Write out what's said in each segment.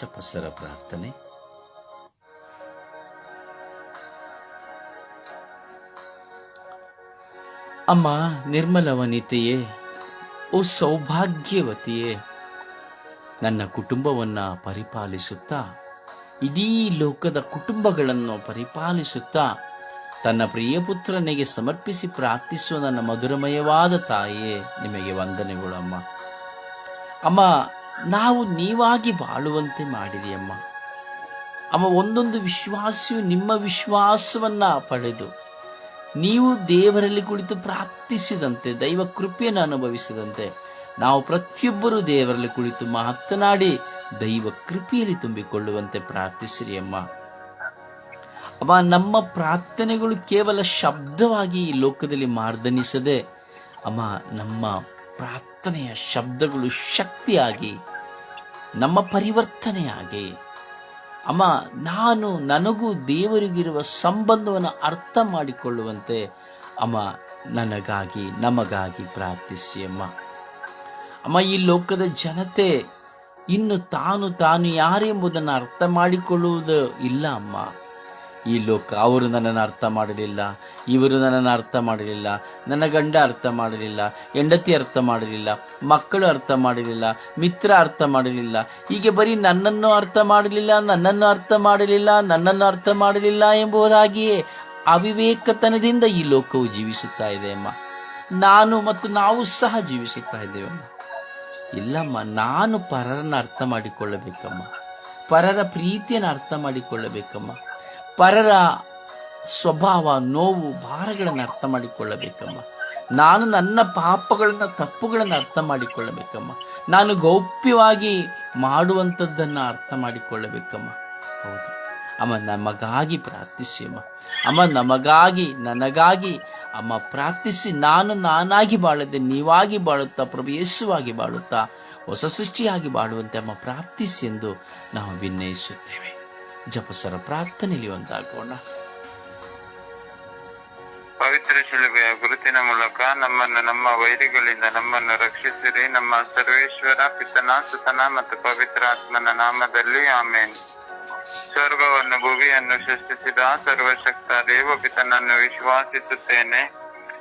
ಜಪಸರ ಪ್ರಾರ್ಥನೆ. ಅಮ್ಮ ನಿರ್ಮಲವನಿತೆಯೇ, ಓ ಸೌಭಾಗ್ಯವತಿಯೇ, ನನ್ನ ಕುಟುಂಬವನ್ನ ಪರಿಪಾಲಿಸುತ್ತಾ, ಇಡೀ ಲೋಕದ ಕುಟುಂಬಗಳನ್ನು ಪರಿಪಾಲಿಸುತ್ತಾ, ತನ್ನ ಪ್ರಿಯ ಪುತ್ರನಿಗೆ ಸಮರ್ಪಿಸಿ ಪ್ರಾರ್ಥಿಸುವ ನನ್ನ ಮಧುರಮಯವಾದ ತಾಯಿಯೇ, ನಿಮಗೆ ವಂದನೆಗಳು ಅಮ್ಮ. ಅಮ್ಮ ನಾವು ನೀವಾಗಿ ಬಾಳುವಂತೆ ಮಾಡಿದೆಯಮ್ಮ ಅಮ್ಮ. ಒಂದೊಂದು ವಿಶ್ವಾಸಿಯು ನಿಮ್ಮ ವಿಶ್ವಾಸವನ್ನ ಪಡೆದು ನೀವು ದೇವರಲ್ಲಿ ಕುಳಿತು ಪ್ರಾರ್ಥಿಸಿದಂತೆ, ದೈವ ಕೃಪೆಯನ್ನು ಅನುಭವಿಸಿದಂತೆ, ನಾವು ಪ್ರತಿಯೊಬ್ಬರೂ ದೇವರಲ್ಲಿ ಕುಳಿತು ಮಾತನಾಡಿ ದೈವ ಕೃಪೆಯಲ್ಲಿ ತುಂಬಿಕೊಳ್ಳುವಂತೆ ಪ್ರಾರ್ಥಿಸಿರಿ ಅಮ್ಮ. ಅಮ್ಮ, ನಮ್ಮ ಪ್ರಾರ್ಥನೆಗಳು ಕೇವಲ ಶಬ್ದವಾಗಿ ಈ ಲೋಕದಲ್ಲಿ ಮಾರ್ದನಿಸದೆ, ಅಮ್ಮ, ನಮ್ಮ ಪ್ರಾರ್ಥನೆಯ ಶಬ್ದಗಳು ಶಕ್ತಿಯಾಗಿ, ನಮ್ಮ ಪರಿವರ್ತನೆಯಾಗಿ. ಅಮ್ಮ, ನಾನು ನನಗೂ ದೇವರಿಗಿರುವ ಸಂಬಂಧವನ್ನು ಅರ್ಥ ಮಾಡಿಕೊಳ್ಳುವಂತೆ ಅಮ್ಮ, ನನಗಾಗಿ, ನಮಗಾಗಿ ಪ್ರಾರ್ಥಿಸಿ ಅಮ್ಮ. ಅಮ್ಮ, ಈ ಲೋಕದ ಜನತೆ, ಇನ್ನು ತಾನು ತಾನು ಯಾರೆಂಬುದನ್ನು ಅರ್ಥ ಮಾಡಿಕೊಳ್ಳುವುದು ಇಲ್ಲ ಅಮ್ಮ. ಈ ಲೋಕ, ಅವರು ನನ್ನನ್ನು ಅರ್ಥ ಮಾಡಲಿಲ್ಲ, ಇವರು ನನ್ನನ್ನು ಅರ್ಥ ಮಾಡಲಿಲ್ಲ, ನನ್ನ ಗಂಡ ಅರ್ಥ ಮಾಡಲಿಲ್ಲ, ಹೆಂಡತಿ ಅರ್ಥ ಮಾಡಲಿಲ್ಲ, ಮಕ್ಕಳು ಅರ್ಥ ಮಾಡಲಿಲ್ಲ, ಮಿತ್ರ ಅರ್ಥ ಮಾಡಲಿಲ್ಲ. ಹೀಗೆ ಬರೀ ನನ್ನನ್ನು ಅರ್ಥ ಮಾಡಲಿಲ್ಲ, ನನ್ನನ್ನು ಅರ್ಥ ಮಾಡಲಿಲ್ಲ, ನನ್ನನ್ನು ಅರ್ಥ ಮಾಡಲಿಲ್ಲ ಎಂಬುದಾಗಿಯೇ ಅವಿವೇಕತನದಿಂದ ಈ ಲೋಕವು ಜೀವಿಸುತ್ತಾ ಇದೆ ಅಮ್ಮ. ನಾನು ಮತ್ತು ನಾವು ಸಹ ಜೀವಿಸುತ್ತಾ ಇದ್ದೇವಮ್ಮ ಇಲ್ಲಮ್ಮ, ನಾನು ಪರರನ್ನು ಅರ್ಥ ಮಾಡಿಕೊಳ್ಳಬೇಕಮ್ಮ. ಪರರ ಪ್ರೀತಿಯನ್ನು ಅರ್ಥ ಮಾಡಿಕೊಳ್ಳಬೇಕಮ್ಮ. ಪರರ ಸ್ವಭಾವ, ನೋವು, ಭಾರಗಳನ್ನು ಅರ್ಥ ಮಾಡಿಕೊಳ್ಳಬೇಕಮ್ಮ. ನಾನು ನನ್ನ ಪಾಪಗಳನ್ನ, ತಪ್ಪುಗಳನ್ನು ಅರ್ಥ ಮಾಡಿಕೊಳ್ಳಬೇಕಮ್ಮ. ನಾನು ಗೌಪ್ಯವಾಗಿ ಮಾಡುವಂಥದ್ದನ್ನು ಅರ್ಥ ಮಾಡಿಕೊಳ್ಳಬೇಕಮ್ಮ. ಹೌದು. ಅಮ್ಮ, ನಮಗಾಗಿ ಪ್ರಾರ್ಥಿಸಿ ಅಮ್ಮ. ಅಮ್ಮ, ನಮಗಾಗಿ, ನನಗಾಗಿ ಅಮ್ಮ ಪ್ರಾರ್ಥಿಸಿ. ನಾನು ನಾನಾಗಿ ಬಾಳದೆ, ನೀವಾಗಿ ಬಾಳುತ್ತಾ, ಪ್ರಭು ಯೇಸುವಾಗಿ ಬಾಳುತ್ತಾ, ಹೊಸ ಸೃಷ್ಟಿಯಾಗಿ ಬಾಳುವಂತೆ ಅಮ್ಮ ಪ್ರಾರ್ಥಿಸಿ ಎಂದು ನಾವು ವಿನಯಿಸುತ್ತೇವೆ. ಜಪಸರ ಪ್ರಾರ್ಥನೆಯಲ್ಲಿ ಒಂದಾಗೋಣ. ಪವಿತ್ರ ಶಿಲುಬೆಯ ಗುರುತಿನ ಮೂಲಕ ನಮ್ಮನ್ನು ನಮ್ಮ ವೈರಿಗಳಿಂದ ನಮ್ಮನ್ನು ರಕ್ಷಿಸಿರಿ. ನಮ್ಮ ಸರ್ವೇಶ್ವರ ಪಿತನ, ಸುತನ ಮತ್ತು ಪವಿತ್ರ ಆತ್ಮನ ನಾಮದಲ್ಲಿ ಆಮೇನ್. ಸ್ವರ್ಗವನ್ನು ಭುವಿಯನ್ನು ಸೃಷ್ಟಿಸಿದ ಸರ್ವಶಕ್ತ ದೇವಪಿತನನ್ನು ವಿಶ್ವಾಸಿಸುತ್ತೇನೆ.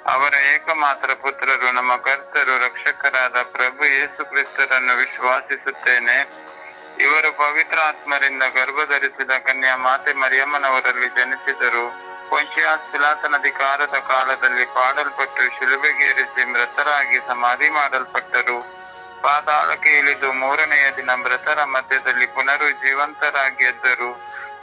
ಅವರ ಏಕಮಾತ್ರ ಪುತ್ರರು, ನಮ್ಮ ಕರ್ತರು, ರಕ್ಷಕರಾದ ಪ್ರಭು ಯೇಸು ಕ್ರಿಸ್ತರನ್ನು ವಿಶ್ವಾಸಿಸುತ್ತೇನೆ. ಇವರು ಪವಿತ್ರ ಆತ್ಮರಿಂದ ಗರ್ಭಧರಿಸಿದ ಕನ್ಯಾ ಮಾತೆ ಮರಿಯಮ್ಮನವರಲ್ಲಿ ಜನಿಸಿದರು. ಅಧಿಕಾರದ ಕಾಲದಲ್ಲಿ ಪಾಡಲ್ಪಟ್ಟು ಶಿಲುಬೆಗೇರಿಸಿ ಮೃತರಾಗಿ ಸಮಾಧಿ ಮಾಡಲ್ಪಟ್ಟರು. ಪಾತಾಳಕ್ಕೆ ಇಳಿದು ಮೂರನೆಯ ದಿನ ಮೃತರ ಮಧ್ಯದಲ್ಲಿ ಪುನರು ಜೀವಂತರಾಗಿ ಎದ್ದರು.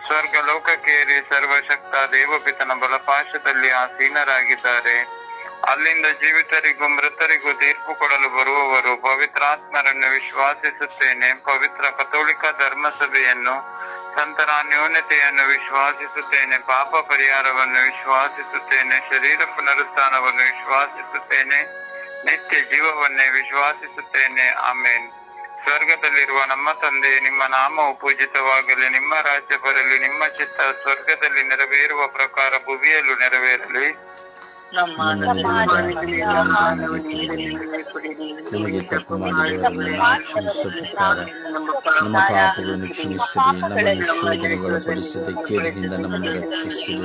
ಸ್ವರ್ಗ ಲೋಕಕ್ಕೇರಿ ಸರ್ವಶಕ್ತ ದೇವಪಿತನ ಬಲಪಾಶದಲ್ಲಿ ಆಸೀನರಾಗಿದ್ದಾರೆ. ಅಲ್ಲಿಂದ ಜೀವಿತರಿಗೂ ಮೃತರಿಗೂ ತೀರ್ಪು ಕೊಡಲು ಬರುವವರು ಪವಿತ್ರಾತ್ಮರನ್ನು ವಿಶ್ವಾಸಿಸುತ್ತೇನೆ. ಪವಿತ್ರ ಕಥೋಳಿಕ ಧರ್ಮಸಭೆಯನ್ನು, ಸಂತರ ನ್ಯೂನತೆಯನ್ನು ವಿಶ್ವಾಸಿಸುತ್ತೇನೆ. ಪಾಪ ಪರಿಹಾರವನ್ನು ವಿಶ್ವಾಸಿಸುತ್ತೇನೆ. ಶರೀರ ಪುನರುತ್ಥಾನವನ್ನು ವಿಶ್ವಾಸಿಸುತ್ತೇನೆ. ನಿತ್ಯ ಜೀವವನ್ನೇ ವಿಶ್ವಾಸಿಸುತ್ತೇನೆ. ಆಮೇನ್. ಸ್ವರ್ಗದಲ್ಲಿರುವ ನಮ್ಮ ತಂದೆ, ನಿಮ್ಮ ನಾಮವು ಪೂಜಿತವಾಗಲಿ. ನಿಮ್ಮ ರಾಜ್ಯ ಬರಲಿ. ನಿಮ್ಮ ಚಿತ್ತ ಸ್ವರ್ಗದಲ್ಲಿ ನೆರವೇರುವ ಪ್ರಕಾರ ಭುವಿಯಲ್ಲೂ ನೆರವೇರಲಿ. ನಮಗೆ ತಪ್ಪು ಮಾಡಿದವರನ್ನು ಕ್ಷಮಿಸುತ್ತಾರೆ ನಮ್ಮ ಪಾಪಗಳನ್ನು ಕ್ಷಮಿಸಿರಿ ನಮ್ಮನ್ನು ಶೋಧನೆಗಳು ಒಳಪಡಿಸದೆ ಕೇಳಿನಿಂದ ನಮ್ಮನ್ನು ರಕ್ಷಿಸಿರಿ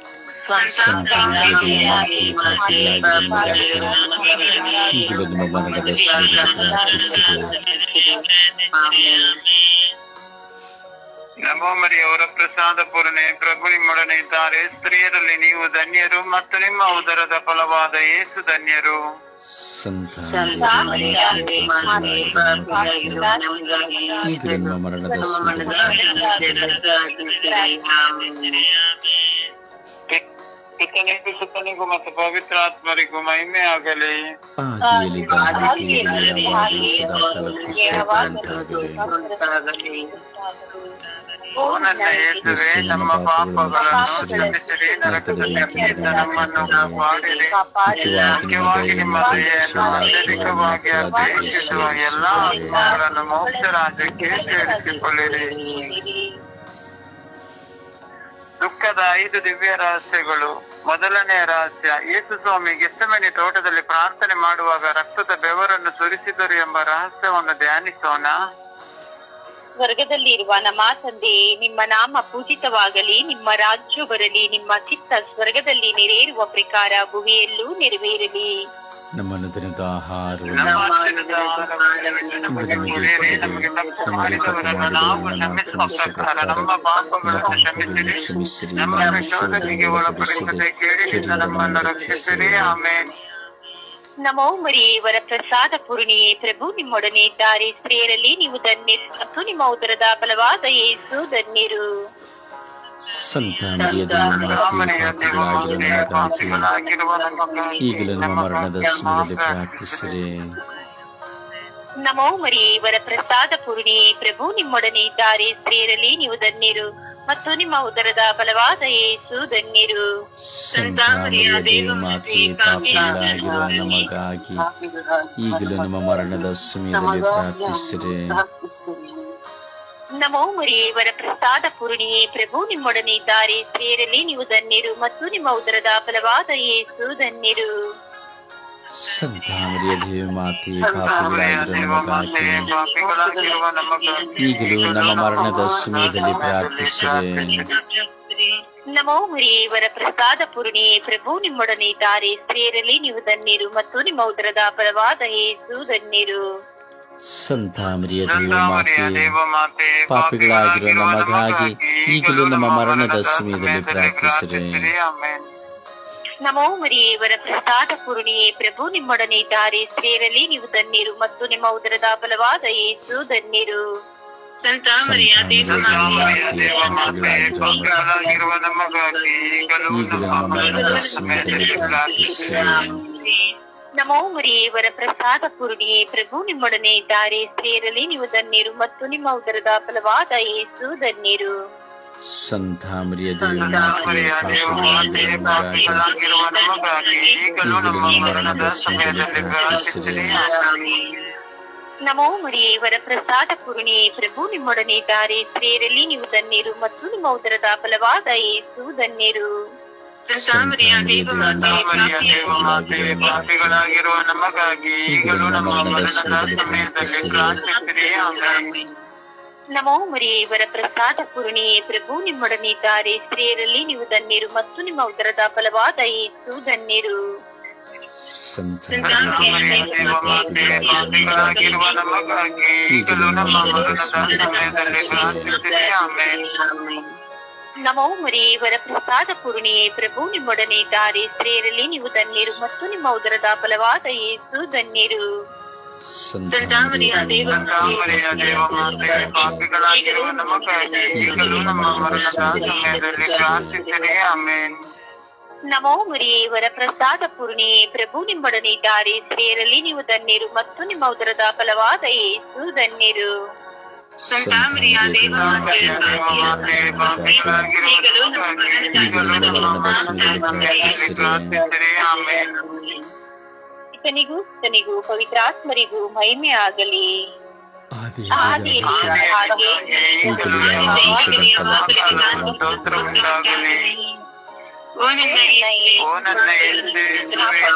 ಈಗಲೂ ನಮ್ಮ ನಮೋ ಮರಿಯವರ ಪ್ರಸಾದ ಪೂರ್ಣೆ ಪ್ರಭು ನಿಮ್ಮೊಡನೆ ಇದ್ದಾರೆ. ಸ್ತ್ರೀಯರಲ್ಲಿ ನೀವು ಧನ್ಯರು ಮತ್ತು ನಿಮ್ಮ ಉದರದ ಫಲವಾದ ಏಸು ಧನ್ಯರು. ಈಗಲೂ ನಮ್ಮ ಮರಣದ ಸಮಯದಲ್ಲಿ ಪಿ- ಪಿತನಿಗೂ ಸುತನಿಗೂ ಮತ್ತು ಪವಿತ್ರಾತ್ಮರಿಗೂ ಮಹಿಮೆ ಆಗಲಿ ಆದಿಯಲ್ಲಿದ್ದ ಹಾಗೆ ಯಾವಾಗಲೂ ಸದಾಕಾಲಕ್ಕೂ ಸ್ತೋತ್ರವುಂಟಾಗಲಿ. ಓ ನನ್ನ ಯೇಸುವೆ ನಮ್ಮ ಪಾಪಗಳನ್ನು ಕ್ಷಮಿಸಿರಿ ನರಕದ ಬೆಂಕಿಯಿಂದ ನಮ್ಮನ್ನು ಕಾಪಾಡಿರಿ ಮುಖ್ಯವಾಗಿ ನಿಮ್ಮ ದಯೆಯನ್ನು ಅತ್ಯಧಿಕವಾಗಿ ಅಪೇಕ್ಷಿಸುವ ಎಲ್ಲಾ ಆತ್ಮಗಳನ್ನು ಮೋಕ್ಷ ರಾಜ್ಯಕ್ಕೆ ಸೇರಿಸಿಕೊಳ್ಳಿರಿ ದುಃಖದ ಐದು ದಿವ್ಯ ರಹಸ್ಯಗಳು. ಮೊದಲನೆಯ ರಹಸ್ಯ, ಯೇಸು ಸ್ವಾಮಿ ಗೆಸಮನೆ ತೋಟದಲ್ಲಿ ಪ್ರಾರ್ಥನೆ ಮಾಡುವಾಗ ರಕ್ತದ ಬೆವರನ್ನು ಸುರಿಸಿದರು ಎಂಬ ರಹಸ್ಯವನ್ನು ಧ್ಯಾನಿಸೋಣ. ಸ್ವರ್ಗದಲ್ಲಿ ಇರುವ ನಮ್ಮ ತಂದೆಯೇ ನಿಮ್ಮ ನಾಮ ಪೂಜಿತವಾಗಲಿ, ನಿಮ್ಮ ರಾಜ್ಯ ಬರಲಿ, ನಿಮ್ಮ ಚಿತ್ತ ಸ್ವರ್ಗದಲ್ಲಿ ನೆರೆಯಿರುವ ಪ್ರಕಾರ ಭುವಿಯಲ್ಲೂ ನೆರವೇರಲಿ. ನಮ್ಮ ದಿನದ ಆಹಾರವನ್ನು ನಮ್ಮ ನಮಗೆ ನಮ್ಮ ಕ್ಷಮಿಸಿರಿ ಶೋಧನೆಗೆ ಒಳಪಡಿಸದೆ ನಮ್ಮನ್ನು ರಕ್ಷಿಸಿರಿ ಆಮೇಲೆ ನಮೋ ಮರಿಯವರ ಪ್ರಸಾದ ಪೂರ್ಣಿಯೇ ಪ್ರಭು ನಿಮ್ಮೊಡನೆ ಇದ್ದಾರೆ. ಸ್ತ್ರೀಯರಲ್ಲಿ ನೀವು ಧನ್ಯರು ಮತ್ತು ನಿಮ್ಮ ಉದರದ ಬಲವಾದ ಏಸು ಧನ್ಯರು. ಸಂತ ಈಗಲೇ ನಮ್ಮ ಮರಣದ ಸಮಯದಲ್ಲಿ ಪ್ರಾರ್ಥಿಸಿರಿ. ನಮೋ ಮರಿ ಇವರ ಪ್ರಸಾದ ಪೂರ್ಣಿ ಪ್ರಭು ನಿಮ್ಮೊಡನೆ ಇದ್ದಾರೆ ಸ್ತ್ರೀಯರಲ್ಲಿ ನೀವು ಧನ್ಯರು ಮತ್ತು ನಿಮ್ಮ ಉದರದ ಬಲವಾದ ಏಸು ಧನ್ಯರು. ಸಂತ ಮರಿಯ ದೇವಮಾತೆ ಪಾಪಿಗಳಾಗಿರುವ ನಮಗಾಗಿ ಈಗಲೂ ನಮ್ಮ ಮರಣದ ಸಮಯದಲ್ಲಿ ಪ್ರಾರ್ಥಿಸಿರಿ. ನಮೋ ಮರಿಯೇ ವರ ಪ್ರಸಾದ ಪೂರ್ಣಿಯೇ ಪ್ರಭು ನಿಮ್ಮೊಡನೆ ಇದ್ದಾರೆ. ಸ್ತ್ರೀಯರಲ್ಲಿ ನೀವು ಧನ್ಯರು ಮತ್ತು ನಿಮ್ಮ ಉದರದ ಫಲವಾದ ಯೇಸು ಧನ್ಯರು. ಈಗಲೂ ನಮ್ಮ ಮರಣದ ಸಮಯದಲ್ಲಿ ಪ್ರಾರ್ಥಿಸಿದೆ ನಮೋ ಮರಿಯೇ ವರ ಪ್ರಸಾದ ಪೂರ್ಣಿಯೇ ಪ್ರಭು ನಿಮ್ಮೊಡನೆ ಇದ್ದಾರೆ. ಸ್ತ್ರೀಯರಲ್ಲಿ ನೀವು ಧನ್ಯರು ಮತ್ತು ನಿಮ್ಮ ಉದರದ ಫಲವಾದ ಯೇಸು ಧನ್ಯರು. ಸಂತಾಮರಿಯ ದೇವ ಮಾತೆ ಪಾಪಿಗಳಾಗಿರುವ ನಮಗಾಗಿ ಈಗಲೂ ನಮ್ಮ ಮರಣದ ಸಮಯದಲ್ಲಿ ಪ್ರಾರ್ಥಿಸಿರಿ. ನಮೋ ಮರಿಯೇವರ ಪ್ರಸಾದ ಪೂರ್ಣಿಯೇ ಪ್ರಭು ನಿಮ್ಮೊಡನೆ ಇದ್ದಾರೆ. ಸ್ತ್ರೀಯರಲ್ಲಿ ನೀವು ಧನ್ಯರು ಮತ್ತು ನಿಮ್ಮ ಉದರದ ಬಲವಾದ ಯೇಸು ಧನ್ಯರು. ಸಂತ ಮರಿಯ ಸಂತಾಮರಿಯ ದೇವಮಾತೆ ದೇವಮಾತೆ ಪಾಪಿಗಳಾಗಿರುವ ನಮಗಾಗಿ ಈಗಲೂ ನಮ್ಮ ಮರಣದ ಸಮಯದಲ್ಲಿ ಪ್ರಾರ್ಥಿಸಿರಿ. ನಮೋ ಮುರಿಯೇವರ ಪ್ರಸಾದ ಪೂರ್ಣಿಯೇ ಪ್ರಭು ನಿಮ್ಮೊಡನೆ ಇದ್ದಾರೆ. ಸ್ತ್ರೀಯರಲ್ಲಿ ನೀವು ಧನ್ಯರು ಮತ್ತು ನಿಮ್ಮ ಉದರದ ಫಲವಾದ ಯೇಸು ಧನ್ಯರು. ಸಂತ ಮರಿಯ. ನಮೋ ಮುರಿಯೇವರ ಪ್ರಸಾದ ಪೂರ್ಣಿಯೇ ಪ್ರಭು ನಿಮ್ಮೊಡನೆ ಇದ್ದಾರೆ. ಸ್ತ್ರೀಯರಲ್ಲಿ ನೀವು ಧನ್ಯರು ಮತ್ತು ನಿಮ್ಮ ಉದರದ ಫಲವಾದ ಯೇಸು ಧನ್ಯರು. ಸಂತ ಪಾಪಿಗಳಾಗಿರುವ ನಮಗಾಗಿ ಈಗಲೂ ನಮ್ಮ ಮರಣದ ಸಮಯದಲ್ಲಿ ಪ್ರಾರ್ಥಿಸಿರಿ ಆಮೇಲೆ. ನಮೋ ಮರಿಯೇ ವರ ಪ್ರಸಾದ ಪೂರ್ಣಿಯೇ ಪ್ರಭು ನಿಮ್ಮೊಡನೆ ಇದ್ದಾರೆ ಸ್ತ್ರೀಯರಲ್ಲಿ ನೀವು ಧನ್ಯರು ಮತ್ತು ನಿಮ್ಮ ಉದರದ ಫಲವಾದ ಏಸು ಧನ್ಯರು. ಈಗಲೂ ನಮ್ಮ ಮರಣದ ಸಮಯದಲ್ಲಿ ಪ್ರಾರ್ಥಿಸಿರಿ ಆಮೇಲೆ. ನಮೋ ಮರಿ ವರ ಪ್ರಸಾದ ಪೂರ್ಣಿಯೇ ಪ್ರಭು ನಿಮ್ಮೊಡನೆ ದಾರಿ ಸ್ತ್ರೀಯರಲ್ಲಿ ನೀವು ಧನ್ಯರು ಮತ್ತು ನಿಮ್ಮ ಉದರದ ಫಲವಾದ ಯೇಸು ಧನ್ಯರು. ನಮೋ ಮರಿಯೇ ವರ ಪ್ರಸಾದ ಪೂರ್ಣಿಯೇ ಪ್ರಭು ನಿಮ್ಮೊಡನೆ ದಾರಿ ಸ್ತ್ರೀಯರಲ್ಲಿ ನೀವು ಧನ್ಯರು ಮತ್ತು ನಿಮ್ಮ ಉದರದ ಫಲವಾದ ಯೇಸು ಧನ್ಯರು. ಸಂತಾಮರಿಯ ದೇವಮಾತೆ ಈಗಲೂ. ಇತನಿಗೂ ತನಿಗೂ ಪವಿತ್ರಾತ್ಮರಿಗೂ ಮಹಿಮೆ ಆಗಲಿ ಹಾಗೆ ಹಾಗೆ ಓ ನನ್ನ ಯೇಸುವೆ,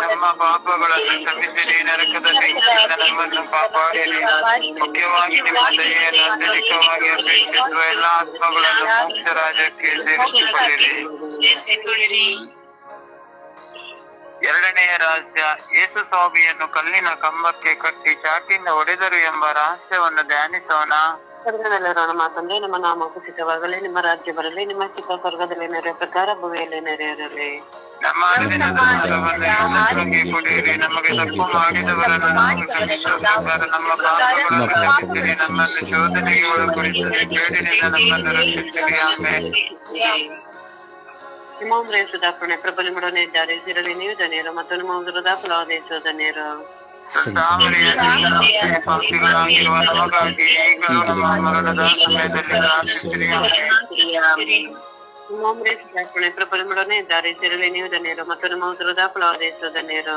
ನಮ್ಮ ಪಾಪಗಳನ್ನು ಕ್ಷಮಿಸಿರಿ. ನರಕದ ನಮ್ಮನ್ನು ಕಾಪಾಡಿರಿ. ಮುಖ್ಯವಾಗಿ ನಿಮ್ಮ ದಯೆಯನ್ನು ಅತ್ಯಧಿಕವಾಗಿ ಅಪೇಕ್ಷಿಸುವ ಎಲ್ಲ ಆತ್ಮಗಳನ್ನು ಮೋಕ್ಷ ರಾಜ್ಯಕ್ಕೆ ಸೇರಿಸಿಕೊಳ್ಳಿರಿ. ಎರಡನೆಯ ರಹಸ್ಯ ಯೇಸು ಸ್ವಾಮಿಯನ್ನು ಕಲ್ಲಿನ ಕಂಬಕ್ಕೆ ಕಟ್ಟಿ ಚಾಟಿಯಿಂದ ಹೊಡೆದರು ಎಂಬ ರಹಸ್ಯವನ್ನು ಧ್ಯಾನಿಸೋಣ. ಸ್ವರ್ಗದಲ್ಲಿರೋ ನಮ್ಮ ತಂದೆ ನಿಮ್ಮ ನಾಮ ಕುಸಿತವಾಗಲಿ ನಿಮ್ಮ ರಾಜ್ಯ ಬರಲಿ ನಿಮ್ಮ ಚಿತ್ತ ಸ್ವರ್ಗದಲ್ಲಿ ನೆರೆಯ ಪ್ರಕಾರ ಭೂಮಿಯಲ್ಲಿ ನೆರೆಯಿರಲಿ ನಮ್ಮ ಅನುದಿನದ ಆಹಾರವನ್ನು ನಮಗೆ ಕೊಡಿರಿ ನಮಗೆ ತಪ್ಪು ಮಾಡಿದವರನ್ನು ನಾವು ಕ್ಷಮಿಸುವ ಪ್ರಕಾರ ನಮ್ಮ ಪಾಪಗಳನ್ನು ಕ್ಷಮಿಸಿರಿ ನಮ್ಮನ್ನು ಶೋಧನೆಗೆ ಒಳಪಡಿಸದೆ ಕೇಡಿನಿಂದ ನಮ್ಮನ್ನು ರಕ್ಷಿಸಿರಿ ಆಮೇಲೆ ನಿಮ್ಮ ಉಮ್ರೆಯ ಸುಧಾಪಣೆ ಪ್ರಬಲಮೊಡನೆ ಇದ್ದಾರೆ ಸಿರಲಿ ನೀವು ಧನ್ಯರು ಮತ್ತು ನಿಮ್ಮ ಉದರದ ಫಲವಾದ ಯೇಸು ಧನ್ಯರು ಸಂತಾಮರಿಯ ದೇವಮಾತೆ ಪಾಪಿಗಳಾಗಿರುವ ನಮಗಾಗಿ ಈಗಲೂ ನಮ್ಮ ಮರಣದ ಸಮಯದಲ್ಲಿ ಪ್ರಾರ್ಥಿಸಿರಿ ಆಮೆನ್. ನಿಮ್ಮ ಉಮ್ರೆಯ ಸುಧಾಪಣೆ ಪ್ರಬಲಮೊಡನೆ ಇದ್ದಾರೆ ಸಿರಲಿ ನೀವು ಧನ್ಯರು ಮತ್ತು ನಿಮ್ಮ ಉದರದ ಫಲವಾದ ಯೇಸು ಧನ್ಯರು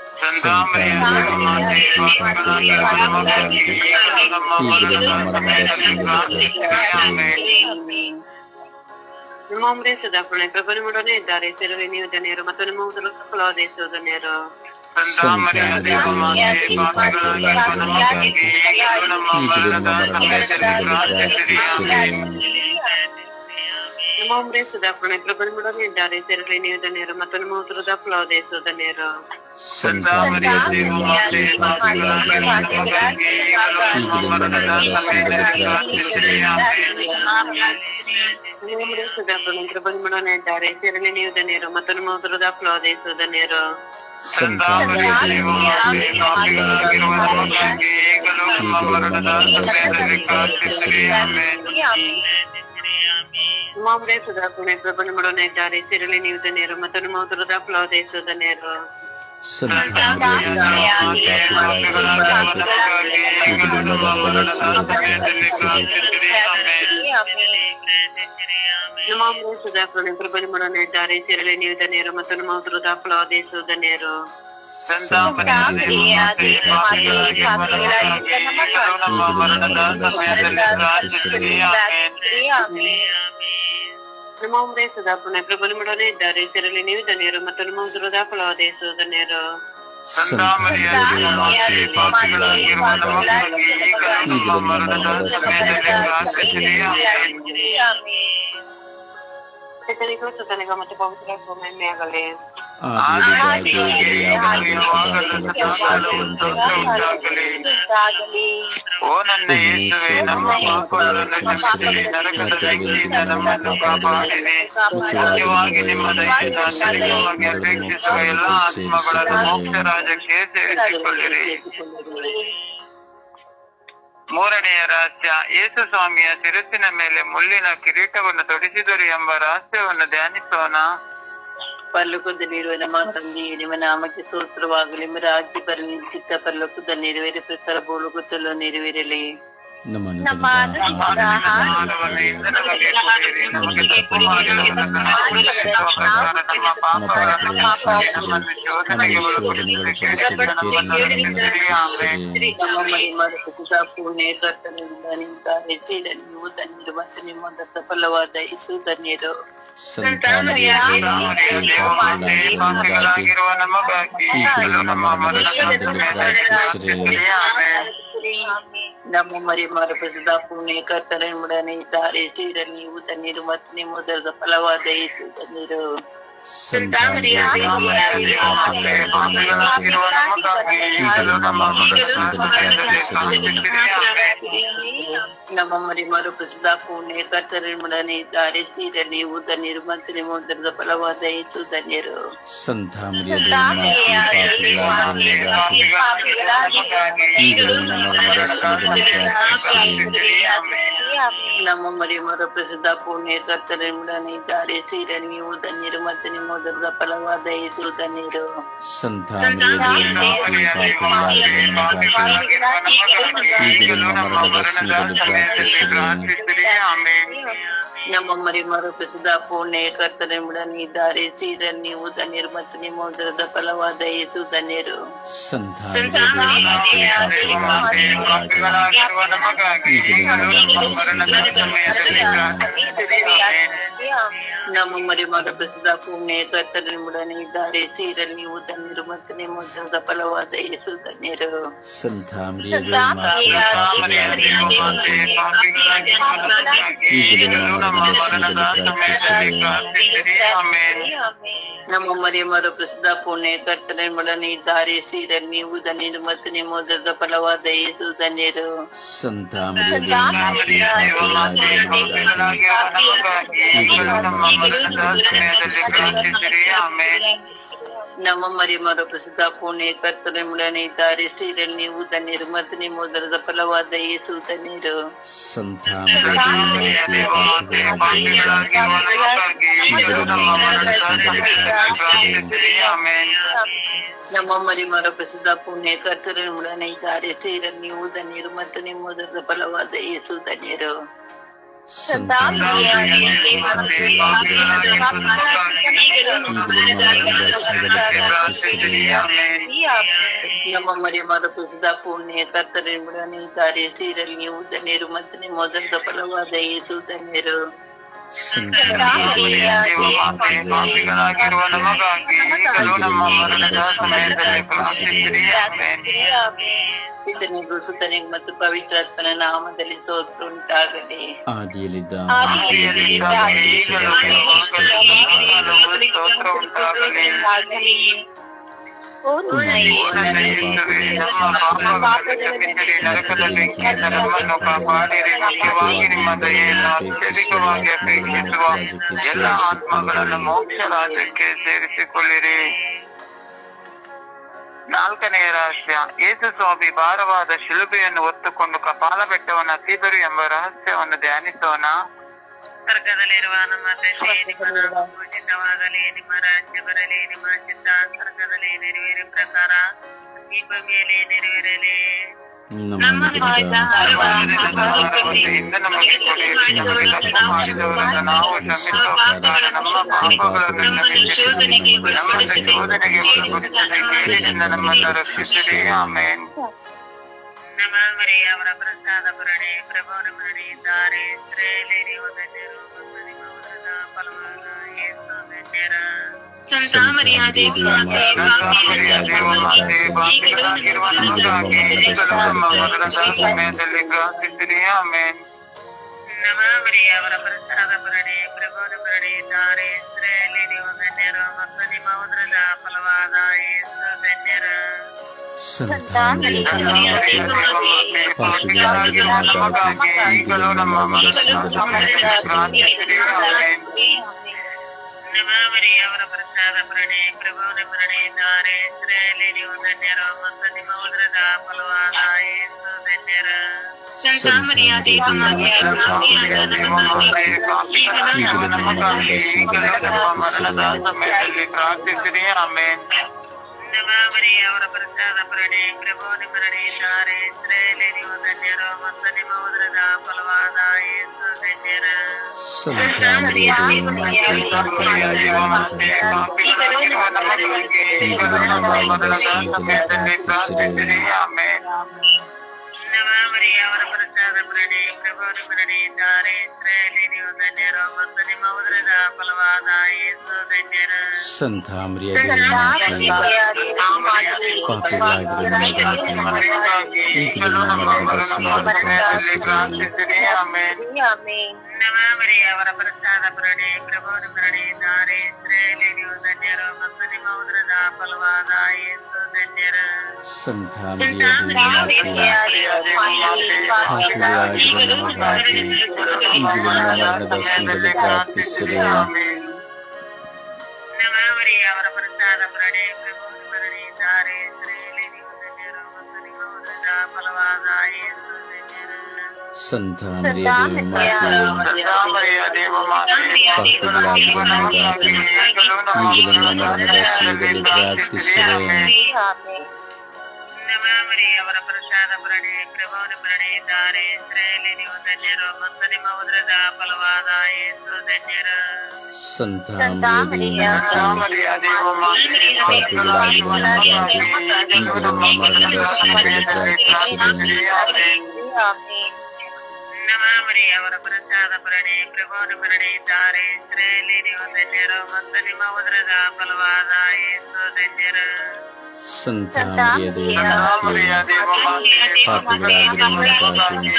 Nombre Sudáfone, ప్రభుత్వములోనే దారి సెలవు నీవు జనేరు మతను మూడు లోకలో దేశం జనేరు Salutiamo le donne che partono la giornata, i due mamma da sede di pratiche ಪಾಪಿಗಳಾಗಿರುವ ನಮಗಾಗಿ ಈಗಲೂ ನಮ್ಮ ಮರಣದ ಸಮಯದಲ್ಲಿ ಪ್ರಾರ್ಥಿಸಿರಿ ಆಮೆನ್. ನಿಮ್ಮ ಉಮ್ರೆಯ ಸುಧಾಪಣೆ ಪ್ರಬಲಮೊಡನೆ ಇದ್ದಾರೆ ಸಿರಲಿ ನೀವು ಧನ್ಯರು ಮತ್ತು ನಿಮ್ಮ ಉದರದ ಫಲವಾದ ಯೇಸು ಧನ್ಯರು ಸಂತಾಮರಿಯ ದೇವಮಾತೆ ಪಾಪಿಗಳಾಗಿರುವ ನಮಗಾಗಿ ಈಗಲೂ ನಮ್ಮ ಮರಣದ ಸಮಯದಲ್ಲಿ ಪ್ರಾರ್ಥಿಸಿರಿ ನಿಮ್ಮ ಉಮ್ರೆಯ ಸುಧಾಪಣೆ ಪ್ರಬಲಮೊಡನೆ ಇದ್ದಾರೆ ಸಿರಲಿ ನೀವು ಧನ್ಯರು ಮತ್ತು ನಿಮ್ಮ ಉದರದ ಫಲವಾದ ಯೇಸು ಧನ್ಯರು ಸಂತಾಮರಿಯ ದೇವಮಾತೆ ಪಾಪಿಗಳಾಗಿರುವ ನಮಗಾಗಿ ಈಗಲೂ ನಮ್ಮ ಮರಣದ ಸಮಯದಲ್ಲಿ ಪ್ರಾರ್ಥಿಸಿರಿ ಆಮೆನ್. ನಿಮ್ಮ ಉಮ್ರೆಯ ಸುಧಾಪಣೆ ಪ್ರಬಲಮೊಡನೆ ಇದ್ದಾರೆ ಸಿರಲಿ ನೀವು ಧನ್ಯರು ಮತ್ತು ನಿಮ್ಮ ಉದರದ ಫಲವಾದ ಯೇಸು ಧನ್ಯರು ಸಂತಾಮರಿಯ ದೇವಮಾತೆ ಪಾಪಿಗಳಾಗಿರುವ ನಮಗಾಗಿ ಈಗಲೂ ನಮ್ಮ ಮರಣದ ಸಮಯದಲ್ಲಿ ಪ್ರಾರ್ಥಿಸಿರಿ ನಿಮ್ಮ ಉಮ್ರೆಯ ಸುಧಾಪಣೆ ಪ್ರಬಲಮೊಡನೆ ಇದ್ದಾರೆ ಸಿರಲಿ ನೀವು ಧನ್ಯರು ಮತ್ತು ನಿಮ್ಮ ಉದರದ ಫಲವಾದ ಯೇಸು ಧನ್ಯರು ಸಂತಾಮರಿಯ ದೇವಮಾತೆ ಪಾಪಿಗಳಾಗಿರುವ ನಮಗಾಗಿ ಈಗಲೂ ನಮ್ಮ ಮರಣದ ಸಮಯದಲ್ಲಿ ಪ್ರಾರ್ಥಿಸಿರಿ ಆಮೆನ್. ನಿಮ್ಮ ಉಮ್ರೆಯ ಸುಧಾಪಣೆ ಪ್ರಬಲಮೊಡನೆ ಇದ್ದಾರೆ ಸಿರಲಿ ನೀವು ಧನ್ಯರು ಮತ್ತು ನಿಮ್ಮ ಉದರದ ಫಲವಾದ ಯೇಸು ಧನ್ಯರು ಸಂತಾಮರಿಯ ದೇವಮಾತೆ ಪಾಪಿಗಳಾಗಿರುವ ನಮಗಾಗಿ ಈಗಲೂ ನಮ್ಮ ಮರಣದ ಸಮಯದಲ್ಲಿ ಪ್ರಾರ್ಥಿಸಿರಿ ಆಮೆನ್. Pagkaligoto talaga ಮೂರನೆಯ ರಹಸ್ಯ ಯೇಸು ಸ್ವಾಮಿಯ ಶಿರಸ್ಸಿನ ಮೇಲೆ ಮುಳ್ಳಿನ ಕಿರೀಟವನ್ನು ತೊಡಿಸಿದರು ಎಂಬ ರಹಸ್ಯವನ್ನು ಧ್ಯಾನಿಸೋಣ. ಪರಲೋಕದಲ್ಲಿರುವ ನಮ್ಮ ತಂದೆಯೇ ನಿಮ್ಮ ನಾಮಕ್ಕೆ ಸೂತ್ರವಾಗಲಿ ನಿಮ್ಮ ರಾಜ್ಯ ಬರಲಿ, ಚಿತ್ತ ಪರಲೋಕದ ನೆರವೇರಿ ಪ್ರಕಾರ ಭೂಲೋಕದಲ್ಲೂ ನೆರವೇರಲಿ. ನಮ್ಮನ್ನು ನಮ್ಮ ತಡೆದ ಆಹಾರವನ್ನು ಇಂದು ನಮಗೆ ಕೊಡಿರಿ. ನಮಗೆ ತಪ್ಪು ಮಾಡಿದವರನ್ನು ಕ್ಷಮಿಸಿರಿ. ನಮ್ಮ ಪಾಪಗಳನ್ನು ಕ್ಷಮಿಸಿರಿ. ನಮ್ಮನ್ನು ಶೋಧನೆಗೆ ಒಳಪಡಿಸಬೇಡಿ. ನಮ್ಮನ್ನು ರಕ್ಷಿಸಿರಿ. ಆಮೆನ್. ನಮ್ಮ ಮಹಿಮಾದ ಕುಸಿತ ಪುಣ್ಯ ಕರ್ತನಿಂದ ನಿಂತ ಹೆಚ್ಚಿದ ನೀವು ಧನ್ಯರು ಮತ್ತು ನಿಮ್ಮ ದತ್ತ ಫಲವಾದ ಇಸು ಧನ್ಯರು ಸಂತಾನರಿಯ ಸಂತಾನರಿಯ ದೇವಮಾತೆ ಪಾಪಿಗಳಾಗಿರುವ ನಮಗಾಗಿ ಈಗಲೂ ನಮ್ಮ ಮರಣದ ಸಮಯದಲ್ಲಿ ಪ್ರಾರ್ಥಿಸಿರಿ. ಆಮೆನ್. ನಮ್ಮ ಮರಿ ಮರಪಸಿದ ಪುಣ್ಯ ಕರ್ತನಿಂಬಡನೆ ಇದ್ದಾರೆ ಸೇರಲು ನೀವು ಧನ್ಯರು ಮತ್ತು ನಿಮ್ಮ ಉದರದ ಫಲವಾದ ಇಸು ಧನ್ಯರು ಸಂತಾನರಿಯ ದೇವಮಾತೆ ಪಾಪಿಗಳಾಗಿರುವ ನಮಗಾಗಿ ಈಗಲೂ ನಮ್ಮ ಮರಣದ ಸಮಯದಲ್ಲಿ ಪ್ರಾರ್ಥಿಸಿರಿ. ಆಮೆನ್. ನಮ್ಮ ಮರಿ ಮರುಕರಿಸಿದ ಪುಣ್ಯ ಕರ್ತನಿಂಬಡನೆ ಇದ್ದಾರೆ ಸೇರಲು ನೀವು ಧನ್ಯರು ಮತ್ತು ನಿಮ್ಮ ಉದರದ ಫಲವಾದ ಇಸು ಧನ್ಯರು ಸಂತಾನರಿಯ ದೇವಮಾತೆ ಪಾಪಿಗಳಾಗಿರುವ ನಮಗಾಗಿ ಈಗಲೂ ನಮ್ಮ ಮರಣದ ಸಮಯದಲ್ಲಿ ಪ್ರಾರ್ಥಿಸಿರಿ. ನಮ್ಮ ಮರಿ ಮರ ಪ್ರಸಿದ್ಧ ಪುಣ್ಯ ಕರ್ತನಿಂಬಡನೆ ಇದ್ದಾರೆ ಸೇರಲು ನೀವು ಧನ್ಯರು ಮತ್ತು अपने मोदक का पलवा दही तिल का नीरो। संतान ये देव मातृ पाकुला देव मातृ ई देव मर्द दस्मी बल प्राप्त श्री आमेन ನೀವು ಧನ್ಯರು ಮತ್ತು ನಿಮ್ಮ ಉದರದ ಫಲವಾದ ಇಸು ಧನ್ಯರು ಸಂತಾನರಿಯ ದೇವಮಾತೆ ಪಾಪಿಗಳಾಗಿರುವ ಪಾಪಿಗಳಾಗಿರುವ ನಮಗಾಗಿ ಈಗಲೂ ನಮ್ಮ ಮರಣದ ಸಮಯದಲ್ಲಿ ಪ್ರಾರ್ಥಿಸಿರಿ. ಆಮೆನ್. ನಮ್ಮ ಮರಿ ಮರ ಪ್ರಸಿದ್ಧ ಪುಣ್ಯ ಕರ್ತನಿಂಬಡನೆ ಇದ್ದಾರೆ ಸೇರಲು ನೀವು ಧನ್ಯರು ಮತ್ತು ನಿಮ್ಮ ಉದರದ ಫಲವಾದ ಇಸು ಧನ್ಯರು ಸಂತಾನರಿಯ ದೇವಮಾತೆ ಪಾಪಿಗಳಾಗಿರುವ ದೇವಮಾತೆ ಪಾಪಿಗಳಾಗಿರುವ ನಮಗಾಗಿ ಈಗಲೂ ನಮ್ಮ ಮರಣದ ಸಮಯದಲ್ಲಿ ಪ್ರಾರ್ಥಿಸಿರಿ. ಆಮೆನ್. ನಮ್ಮ ಮರಿಯಮ್ಮರ ಪ್ರಸಿದ್ಧ ಪುಣ್ಯ ಕರ್ತನೆ ಮೊಡನೆ ಇದ್ದಾರೆ ಸೀರಲ್ಲಿ ನೀವು ಧನ್ಯರು ಮತ್ತು ನಿಮ್ಮ ಉದರದ ಫಲವಾದ ಯೇಸು ಧನ್ಯರು ಸಂತ ಮರಿಯ ಮಾತೆ ಪಾಪಿಗಳಾಗಿರುವ ನಮಗಾಗಿ ಈಗಲೂ ನಮ್ಮ ಮರಿಯಮ್ಮರ ಪ್ರಸಿದ್ಧ ಪುಣ್ಯ ಕರ್ತನೆ ಮೊಡನೆ ಇದ್ದಾರೆ ಸೀರಲ್ಲಿ ನೀವು ಧನ್ಯರು ಮತ್ತು ನಿಮ್ಮ ಉದರದ ಫಲವಾದ ಏಸು ಧನ್ಯರು ಸಂತ ಮರಿಯ ನಮ್ಮ ಮರಿಮರ ಪ್ರಸಿದ್ಧ ಪುಣ್ಯ ಕರ್ತನೆ ಮೊಡನೆ ಇದ್ದಾರೆ. ಸೀರಲ್ಲಿ ನೀವು ಧನ್ಯರು ಮತ್ತು ನಿಮ್ಮ ಉದರದ ಫಲವಾದ ಯೇಸು ಈಗಲೂ ನಮ್ಮ ಮರಿಮರ ಪ್ರಸಿದ್ಧ ಪುಣ್ಯ ಕರ್ತನೆ ಮೊಡನೆ ಇದ್ದಾರೆ. ಸೀರಲ್ಲಿ ನೀವು ಧನ್ಯರು ಮತ್ತು ನಿಮ್ಮ ಉದರದ ಫಲವಾದ ಯೇಸು ಧನ್ಯರು. ಸಂತ ಮರಿಯ ಮಾತೆ ಪಾಪಿಗಳಾಗಿರುವ ನಮಗಾಗಿ ಈಗಲೂ ನಮ್ಮ ಮರಣದ ಸಮಯದಲ್ಲಿ ಪ್ರಾರ್ಥಿಸಿರಿ ಆಮೆನ್ ಪಿತನಿಗೂ ಸುತನಿಗೂ ಮತ್ತು ಪವಿತ್ರಾತ್ಮನ ನಾಮದಲ್ಲಿ ಸೋತ್ರ ಉಂಟಾಗಲಿ ಆದಿಯಲ್ಲಿದ್ದ ಆದಿಯಲ್ಲಿದ್ದ ಕಾಪಾಡಿರಿ ಮುಖ್ಯವಾಗಿ ನಿಮ್ಮ ದಯೆಯನ್ನು ಅತ್ಯಧಿಕವಾಗಿ ಅಪೇಕ್ಷಿಸುವ ಎಲ್ಲ ಆತ್ಮಗಳನ್ನು ಮೋಕ್ಷ ರಾಜ್ಯಕ್ಕೆ ಸೇರಿಸಿಕೊಳ್ಳಿರಿ ನಾಲ್ಕನೆಯ ರಹಸ್ಯ ಯೇಸು ಸ್ವಾಮಿ ಭಾರವಾದ ಶಿಲುಬೆಯನ್ನು ಹೊತ್ತುಕೊಂಡು ಕಪಾಲ ಬೆಟ್ಟವನ್ನು ಹತ್ತಿದರು ಎಂಬ ರಹಸ್ಯವನ್ನು ಧ್ಯಾನಿಸೋಣ ಸ್ವರ್ಗದಲ್ಲಿರುವ ನಮ್ಮ ತಂದೆ ನಿಮ್ಮ ನಾಮ ಪೂಜಿತವಾಗಲಿ ನಿಮ್ಮ ರಾಜ್ಯ ಬರಲಿ ನಿಮ್ಮ ಚಿತ್ತ ಸ್ವರ್ಗದಲ್ಲಿ ನೆರವೇರಿ ಪ್ರಕಾರ ಈ ಭೂಮಿಯಲ್ಲಿ ನೆರವೇರಲಿ ನಮ್ಮ ನಮ್ಮ ಶೋಧನೆಗೆ ನಮ್ಮನ್ನು ರಕ್ಷಿಸಿರಿ ಆಮೇನ್ ನಮ್ಮ ಮರಿ ಅವರ ಪ್ರಸಾದ ಪುರಣೆ ಪ್ರಭುವನ ಮರಣಿ ಇದ್ದಾರೆ ಸ್ತ್ರೀಯಲ್ಲಿ ನೀವು ಧನ್ಯರು ಮತ್ತು ನಿಮ್ಮ ಉದರದ ಫಲವಾದ ಯೇಸು ಧನ್ಯರ ದೇವಮಾತೆಯಾಗಿರುವ ನಮಗಾಗಿ ಈಗಲೂ ನಮ್ಮ ಮರಣದ ಸಮಯದಲ್ಲಿ ಪ್ರಾರ್ಥಿಸಿರಿ ಆಮೇನ್ ನಮ್ಮ ಮರಿ ಅವರ ಪ್ರಸಾದ ಪುರಣೆ ಪ್ರಭುವನ ಮರಣಿ ಇದ್ದಾರೆ ಸ್ತ್ರೀಯಲ್ಲಿ ನೀವು ಧನ್ಯರು ಮತ್ತು ನಿಮ್ಮ ಉದರದ ಫಲವಾದ ಯೇಸು ಧನ್ಯರ ಸಂತ ಪಾಪಿಗಳಾಗಿರುವ ನಮಗಾಗಿ ಈಗಲೂ ನಮ್ಮ ಮನಸ್ಸಿನಲ್ಲಿ ಪ್ರಾರ್ಥಿಸಿರಿ ಆಮೇನ್ ನಮ್ಮ ಮರಿ ಅವರ ಪ್ರಸಾದ ಪುರಣೆ ಪ್ರಭುವನ ಮರಣಿ ಇದ್ದಾರೆ ಸ್ತ್ರೀಯಲ್ಲಿ ನೀವು ಧನ್ಯರು ಮತ್ತು ನಿಮ್ಮ ಉದರದ ಫಲವಾದ ಯೇಸು ಧನ್ಯರ ಅವರ ಪ್ರಸಾದ ಪುರಣೆ ಪ್ರಭುವನ ಮರಣಿ ಇದ್ದಾರೆ ಸ್ತ್ರೀಯಲ್ಲಿ ನೀವು ಧನ್ಯರು ಮತ್ತು ನಿಮ್ಮ ಉದರದ ಫಲವಾದ ಯೇಸು ಧನ್ಯರ ಸಂತ ಪಾಪಿಗಳಾಗಿರುವ ಪಾಪಿಗಳಾಗಿರುವ ನಮಗಾಗಿ ಈಗಲೂ ನಮ್ಮ ಮರಣದ ಸಮಯದಲ್ಲಿ ಪ್ರಾರ್ಥಿಸಿರಿ ಆಮೇನ್ ನಮ್ಮ ಮರಿ ಅವರ ಪ್ರಸಾದ ಪುರಣೆ ಪ್ರಭುವನ ಮರಣಿ ಇದ್ದಾರೆ ಸ್ತ್ರೀಯಲ್ಲಿ ನೀವು ಧನ್ಯರು ಮತ್ತು ನಿಮ್ಮ ಉದರದ ಫಲವಾದ ಯೇಸು ಧನ್ಯರ ಸಂತ संथा प्रसाद प्रणे प्रभु प्रणे दारे स्त्रीलेनियो धन्यरो ಅವರ ಪ್ರಸಾದ ಪುರಣೆ ಪ್ರಭುವನ ಮರಣಿ ಇದ್ದಾರೆ ಸ್ತ್ರೀಯಲ್ಲಿ ನೀವು ಧನ್ಯರು ಮತ್ತು ನಿಮ್ಮ ಉದರದ ಫಲವಾದ ಯೇಸು ಧನ್ಯರ ಸಂತ ದೇವಿ ಮಾತೆ ಪಾಪಿಗಳಾಗಿರುವ ನಮಗಾಗಿ ಈಗಲೂ ನಮ್ಮ ಮರಣದ ಸಮಯದಲ್ಲಿ ಪ್ರಾರ್ಥಿಸಿರಿ Maria, ora prasada prane, prevone prane, dare, estrele, di un denero, montane maudrada, palvada, esu denero. Santa Maria, Santa Maria, Deo Maria, Santa Maria, Deo Maria, ಪ್ರಾರ್ಥಿಸಿರಿ ನಮ್ಮ ಮರಿ ಅವರ ಪ್ರಸಾದ ಪುರಣೆ ಪ್ರಭುವನ ಮರಣಿ ಇದ್ದಾರೆ ಸ್ತ್ರೀಯಲ್ಲಿ ನೀವು ಧನ್ಯರು ಮತ್ತು ನಿಮ್ಮ ಉದರದ ಫಲವಾದ ಯೇಸು ಧನ್ಯರ ಸಂತ ದೇವಿ ಮಾತೆ ಪಾಪಿಗಳಾಗಿರುವ ನಮಗಾಗಿ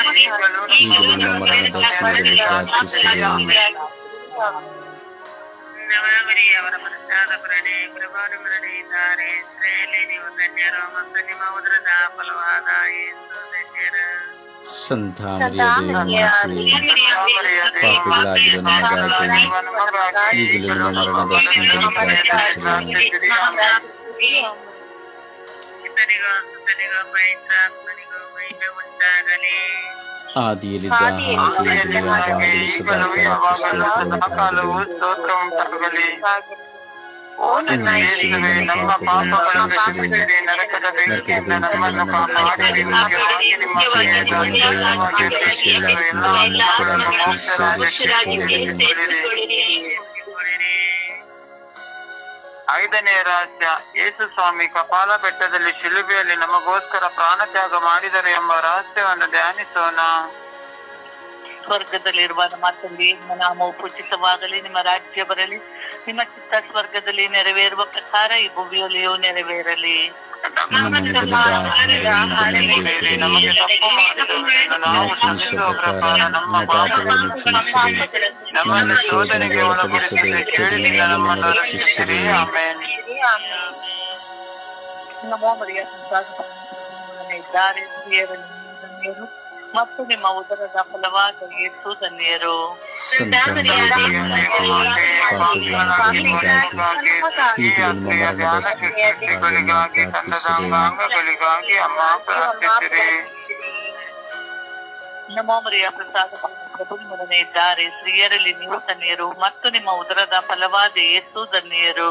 ಈಗಲೂ ನಮ್ಮ ಮರಣದ ಸಮಯದಲ್ಲಿ ಪ್ರಾರ್ಥಿಸಿರಿ ಪುಣ್ಯವಾಗಲಿ ಅವರ ಪ್ರಸಾದ ಪ್ರಣೆ ಪ್ರಭಾನ ಇದ್ದಾರೆ ಸ್ತ್ರೀಯಲ್ಲಿ ನೀವು ಧನ್ಯರು ಮತ್ತು ನಿಮ್ಮ ಉದರದ ಫಲವಾದ ಯೇಸು ಧನ್ಯರು ಸಂತ ಪಾಪಿಗಳಾಗಿರೋ ನಮಗಾಗಿ ಈಗಲೂ ನಮ್ಮ ಮರಣದ ಮಹಿಮೆ ಉಂಟಾಗಲಿ ಆದಿಯಲ್ಲಿದ್ದ ಹಾಗೆ ಈಗಲೂ ಯಾವಾಗಲೂ ಸದಾ ಕಾಲವು ಸ್ತೋತ್ರ ಉಂಟಾಗಲಿ ಓ ನನ್ನ ನಮ್ಮ ನರಕದ ಬೇಡಿಕೆಯಿಂದ ನಮ್ಮನ್ನು ಕಾಪಾಡಿರಿ ನಿಮ್ಮ ಐದನೇ ರಹಸ್ಯ ಯೇಸು ಸ್ವಾಮಿ ಕಪಾಲ ಬೆಟ್ಟದಲ್ಲಿ ಶಿಲುಬೆಯಲ್ಲಿ ನಮಗೋಸ್ಕರ ಪ್ರಾಣತ್ಯಾಗ ಮಾಡಿದರು ಎಂಬ ರಹಸ್ಯವನ್ನು ಧ್ಯಾನಿಸೋಣ ಸ್ವರ್ಗದಲ್ಲಿರುವ ನಮ್ಮ ತಂದೆ ನಿಮ್ಮ ನಾಮವು ಪೂಜಿತವಾಗಲಿ ನಿಮ್ಮ ರಾಜ್ಯ ಬರಲಿ ನಿಮ್ಮ ಚಿತ್ತ ಸ್ವರ್ಗದಲ್ಲಿ ನೆರವೇರುವ ಪ್ರಕಾರ ಈ ಭೂಮಿಯಲ್ಲಿಯೂ ನೆರವೇರಲಿ. ನಮಗೆ. ತಪ್ಪು ನಾವು ಪ್ರಕಾರ ನಮ್ಮ ಪಾಪಗಳನ್ನು ಕ್ಷಮಿಸಿರಿ. ನಮ್ಮನ್ನು ಶೋಧನೆಗೆ ಒಳಪಡಿಸದೆ ಕೇಳಿನಿಂದ ನಮ್ಮನ್ನು ರಕ್ಷಿಸಿರಿ. ಆಮೇಲೆ ನಮೋ ಮರಿಯ ಇದ್ದಾರೆ ಮತ್ತು ನಿಮ್ಮ ಉದರದ ಫಲವಾದ ಯೇಸು ಧನ್ಯರು. ಅಂಗಗಳಿಗಾಗಿ ಅಮ್ಮ ಪ್ರಾರ್ಥಿಸಿರಿ ಮರಿಯ ಪ್ರಸಾದ ಪ್ರಭು ನಿಮ್ಮೊಡನೆ ಇದ್ದಾರೆ ಸ್ತ್ರೀಯರಲ್ಲಿ ನೀವು ಧನ್ಯರು ಮತ್ತು ನಿಮ್ಮ ಉದರದ ಫಲವಾದ ಯೇಸು ಧನ್ಯರು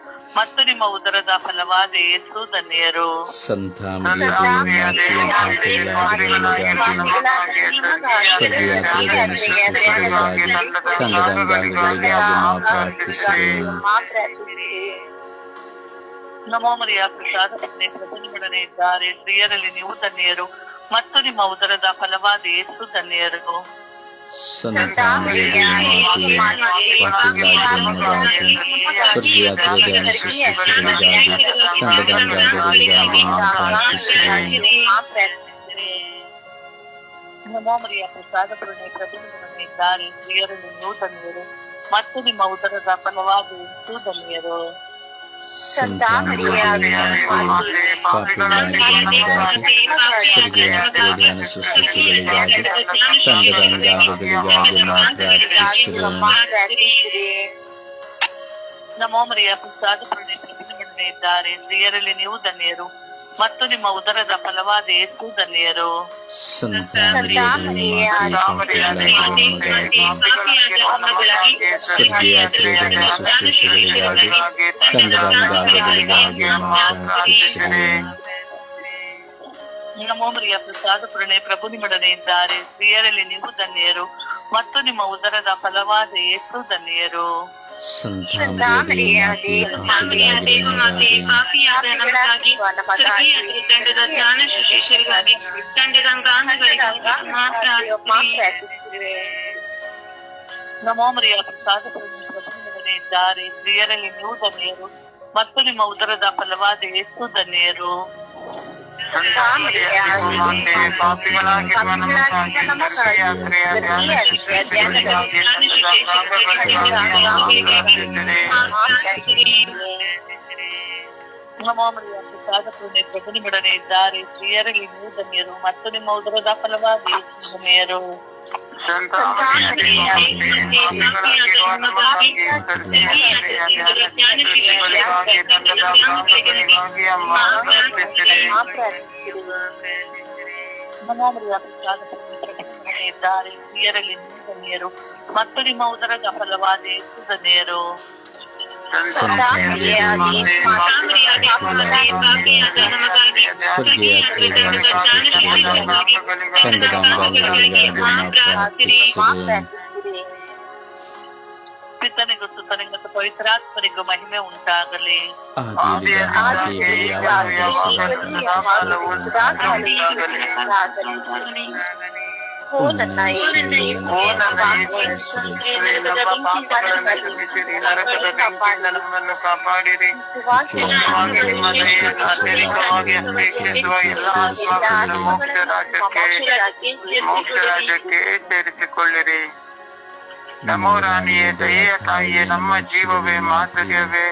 ಮರಿಯ ನಿಮ್ಮ ಉದರದ ಫಲವಾದ ಸ್ವರ್ಗೀಯ ಧನ್ಯರು. ಶುಶ್ರೂಷೆಗಳಿಗಾಗಿ ತಂಡದ ಅನುದಾನಗಳಿಗಾಗಿ ಮಾ ಪ್ರಾರ್ಥಿಸಿರಿ ನಮೋ ಮರಿಯ ಪ್ರಸಾದ ನಿಮ್ಮೊಡನೆ ಇದ್ದಾರೆ. ಸ್ತ್ರೀಯರಲ್ಲಿ ನೀವು ಧನ್ಯರು. ಮತ್ತು ನಿಮ್ಮ ಉದರದ ಫಲವಾದ ಯೇಸು ಧನ್ಯರು. ಸಂತ ಮರಿಯ ದೇವಮಾತೆ, ಪಾಪಿಗಳಾಗಿರೋ ನಮಗಾಗಿ ಸ್ವರ್ಗೀಯ ತೇರಿನ ಶುಶ್ರೂಷೆಗಳಿಗಾಗಿ ತಂಡದ ಅನುದಾನಗಳಿಗಾಗಿ ಮಾ ಪ್ರಾರ್ಥಿಸಿರಿ ನಮೋ ಮರಿಯ ಪ್ರಸಾದ ಪ್ರಭು ನಿಮ್ಮೊಡನೆ ಇದ್ದಾರೆ ಸ್ತ್ರೀಯರಲ್ಲಿ ನೀವು ಧನ್ಯರು ಮತ್ತು ನಿಮ್ಮ ಉದರದ ಫಲವಾದ ಯೇಸು ಧನ್ಯರು ಸಂತ ಮರಿಯ ದೇವಮಾತೆ, ಪಾಪಿಗಳಾಗಿರೋ ನಮಗಾಗಿ ಸ್ವರ್ಗೀಯ ತೇರಿನ ಶುಶ್ರೂಷೆಗಳಿಗಾಗಿ ತಂಡದ ಅನುದಾನಗಳಿಗಾಗಿ ಮಾ ಪ್ರಾರ್ಥಿಸಿರಿ ನಮೋ ಮರಿಯ ಪ್ರಸಾದ ಪ್ರಭು ನಿಮ್ಮೊಡನೆ ಇದ್ದಾರೆ ಸ್ತ್ರೀಯರಲ್ಲಿ ನೀವು ಧನ್ಯರು ಮತ್ತು ನಿಮ್ಮ ಉದರದ ಫಲವಾದ ಯೇಸು ಧನ್ಯರು ಸಂತ ಮರಿಯ ದೇವಮಾತೆ, ಪಾಪಿಗಳಾಗಿರೋ ನಮಗಾಗಿ ಸ್ವರ್ಗೀಯ ತೇರಿನ ಶುಶ್ರೂಷೆಗಳಿಗಾಗಿ ತಂಡದ ಅನುದಾನಗಳಿಗಾಗಿ ಮಾ ಪ್ರಾರ್ಥಿಸಿರಿ ನಮೋ ಮರಿಯ ಪ್ರಸಾದ ಪ್ರಭು ನಿಮ್ಮೊಡನೆ ಇದ್ದಾರೆ ಸ್ತ್ರೀಯರಲ್ಲಿ ನೀವು ಧನ್ಯರು ಮತ್ತು ನಿಮ್ಮ ಉದರದ ಫಲವಾದ ಯೇಸು ಧನ್ಯರು ಸಂತ ಮರಿಯ ದೇವಮಾತೆ, ಪಾಪಿಗಳಾಗಿರೋ ನಮಗಾಗಿ ಸ್ವರ್ಗೀಯ ತೇರಿನ ಶುಶ್ರೂಷೆಗಳಿಗಾಗಿ ತಂಡದ ಅನುದಾನಗಳಿಗಾಗಿ ಮಾ ಪ್ರಾರ್ಥಿಸಿರಿ ನಮೋ ಮರಿಯ ಪ್ರಸಾದ ಪ್ರಣಯ ಪ್ರಭು ನಿಮ್ಮೊಡನೆ ಇದ್ದಾರೆ ಸ್ತ್ರೀಯರಲ್ಲಿ ನೀವು ಧನ್ಯರು ಮತ್ತು ನಿಮ್ಮ ಉದರದ ಫಲವಾದ ಯೇಸು ಧನ್ಯರು ಸಂತ ಮರಿಯ ದೇವಮಾತೆ, ಪಾಪಿಗಳಾಗಿರೋ ನಮಗಾಗಿ ತಂಡದ ಜ್ಞಾನ ಶಿಷ್ಯರಿಗಾಗಿ ತಂಡದ ಅಂಗಾಂಗಗಳಿಗಾಗಿ ಮಾತ್ರ ನಮೋ ಮರಿಯ ಪ್ರಸಾದ ಪೂರ್ಣೆ ಪ್ರಭು ನಿಮ್ಮೊಡನೆ ಇದ್ದಾರೆ ಸ್ತ್ರೀಯರಲ್ಲಿ ನೀವು ಧನ್ಯರು. ಮತ್ತು ನಿಮ್ಮ ಉದರದ ಫಲವಾದ ಎಷ್ಟು ಧನ್ಯರು. ಪ್ರಸಾದ ಪ್ರಭು ನಿಮ್ಮೊಡನೆ ಇದ್ದಾರೆ ಸ್ತ್ರೀಯರಲ್ಲಿ ನೀವು ಮತ್ತು ನಿಮ್ಮ ಉದರದ ಫಲವಾಗಿ ಧನ್ಯರು ಸಂತ ಪಾಪಿಗಳಾಗಿರುವ ನಮಗಾಗಿ ಸ್ವರ್ಗೀಯ ಧ್ಯಾನ ಶುಶ್ರೂಷೆಗಳಿಗಾಗಿ ತಂಡದ ಅಂಗಗಳಿಗಾಗಿ ಅಮ್ಮ ಪ್ರಾರ್ಥಿಸಿರಿ ನಮೋ ಮರಿಯ ಪ್ರಸಾದ ಪೂರ್ಣೆ ಪ್ರಭು ನಿಮ್ಮೊಡನೆ ಇದ್ದಾರೆ ಸ್ತ್ರೀಯರಲ್ಲಿ ನೀವು ಧನ್ಯರು ಮತ್ತು ನಿಮ್ಮ ಉದರದ ಫಲವಾದ ಯೇಸು ಧನ್ಯರು ಸಂತ ಮರಿಯ ಸ್ವರ್ಗೀಯ ತೇರಿನ ಶುಶ್ರೂಷೆಗಳಿಗಾಗಿ ತಂಡದ ಅನುದಾನಗಳಿಗಾಗಿ ಮಾ ಪ್ರಾರ್ಥಿಸಿರಿ ಪಿತನಿಗೂ ಸುತನಿಗೂ ಮತ್ತು ಪವಿತ್ರಾತ್ಮನಿಗೂ ಮಹಿಮೆ ಉಂಟಾಗಲಿ ಆದಿಯಲ್ಲಿದ್ದ ಹಾಗೆ ನಮ್ಮನ್ನು ಕಾಪಾಡಿರಿ ಮುಖ್ಯವಾಗಿ ನಿಮ್ಮ ದಯೆಯನ್ನು ಅತ್ಯಧಿಕವಾಗಿ ಅಪೇಕ್ಷಿಸುವ ಎಲ್ಲ ಆತ್ಮಗಳನ್ನು ಮೋಕ್ಷ ರಾಜ್ಯಕ್ಕೆ ಮೋಕ್ಷ ರಾಜ್ಯಕ್ಕೆ ಸೇರಿಸಿಕೊಳ್ಳಿರಿ ನಮೋ ರಾಣಿಯೇ ದಯೆಯ ತಾಯಿಯೇ ನಮ್ಮ ಜೀವವೇ ಮಾಧುರ್ಯವೇ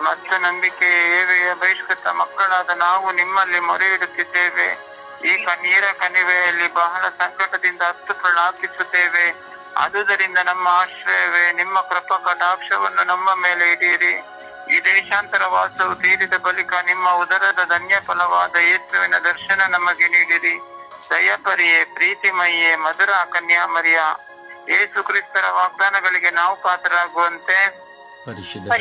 ಮತ್ತು ನಂಬಿಕೆ ಏವೆಯ ಬಹಿಷ್ಕೃತ ಮಕ್ಕಳಾದ ನಾವು ನಿಮ್ಮಲ್ಲಿ ಮೊರೆ ಇಡುತ್ತಿದ್ದೇವೆ ಈ ಕಣ್ಣೀರ ಕಣಿವೆಯಲ್ಲಿ ಬಹಳ ಸಂಕಟದಿಂದ ಹತ್ತು ಪ್ರಲಾಪಿಸುತ್ತೇವೆ. ಅದುದರಿಂದ ನಮ್ಮ ಆಶ್ರಯವೇ ನಿಮ್ಮ ಕೃಪಾ ಕಟಾಕ್ಷವನ್ನು ನಮ್ಮ ಮೇಲೆ ಇಡೀರಿ. ಈ ದೇಶಾಂತರ ವಾಸವು ತೀರಿದ ಬಳಿಕ ನಿಮ್ಮ ಉದರದ ಧನ್ಯ ಫಲವಾದ ಯೇಸುವಿನ ದರ್ಶನ ನಮಗೆ ನೀಡಿರಿ. ದಯಪರಿಯೇ ಪ್ರೀತಿಮಯ್ಯೇ ಮಧುರ ಕನ್ಯಾಮರಿಯ ಯೇಸು ಕ್ರಿಸ್ತರ ವಾಗ್ದಾನಗಳಿಗೆ ನಾವು ಪಾತ್ರರಾಗುವಂತೆ. ಪರಿಶುದ್ಧ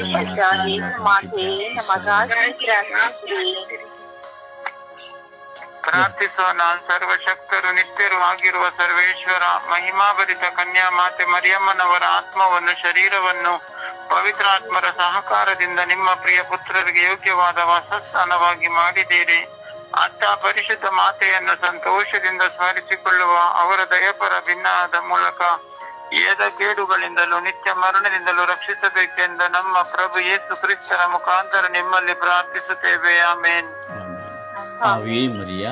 ಪ್ರಾರ್ಥಿಸೋಣ. ಸರ್ವಶಕ್ತರು ನಿತ್ಯರು ಆಗಿರುವ ಸರ್ವೇಶ್ವರ, ಮಹಿಮಾಭರಿತ ಕನ್ಯಾ ಮಾತೆ ಮರಿಯಮ್ಮನವರ ಆತ್ಮವನ್ನು, ಶರೀರವನ್ನು ಪವಿತ್ರಾತ್ಮರ ಸಹಕಾರದಿಂದ ನಿಮ್ಮ ಪ್ರಿಯ ಪುತ್ರರಿಗೆ ಯೋಗ್ಯವಾದ ವಾಸಸ್ಥಾನವಾಗಿ ಮಾಡಿದ್ದೀರಿ. ಅತ್ತ ಪರಿಶುದ್ಧ ಮಾತೆಯನ್ನು ಸಂತೋಷದಿಂದ ಸ್ಮರಿಸಿಕೊಳ್ಳುವ ಅವರ ದಯಪರ ಭಿನ್ನಾದ ಮೂಲಕ ಏದ ಕೇಡುಗಳಿಂದಲೂ ನಿತ್ಯ ಮರಣದಿಂದಲೂ ರಕ್ಷಿಸಬೇಕೆಂದು ನಮ್ಮ ಪ್ರಭು ಯೇಸು ಕ್ರಿಸ್ತರ ಮುಖಾಂತರ ನಿಮ್ಮಲ್ಲಿ ಪ್ರಾರ್ಥಿಸುತ್ತೇವೆ. ಆಮೇನ್. Ave Maria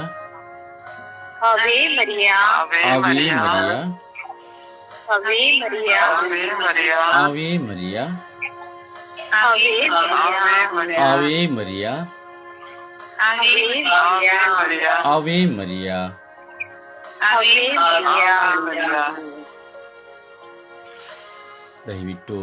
Ave Maria Ave Ave Maria Maria Ave Maria Ave Maria Ave Maria Ave Maria Ave Maria Ave Maria Ave Maria Ave Maria Ave Maria ದಯವಿಟ್ಟು